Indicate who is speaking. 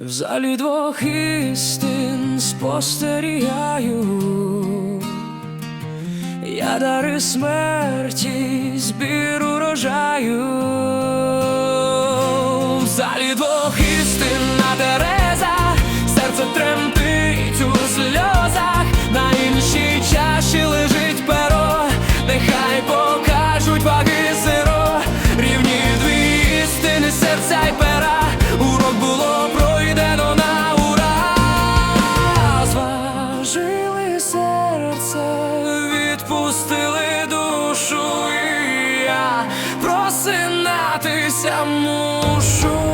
Speaker 1: в залі двох істин спостерігаю, я дари смерті збір урожаю, в залі двох істин. Пустили душу, і я просинатися мушу.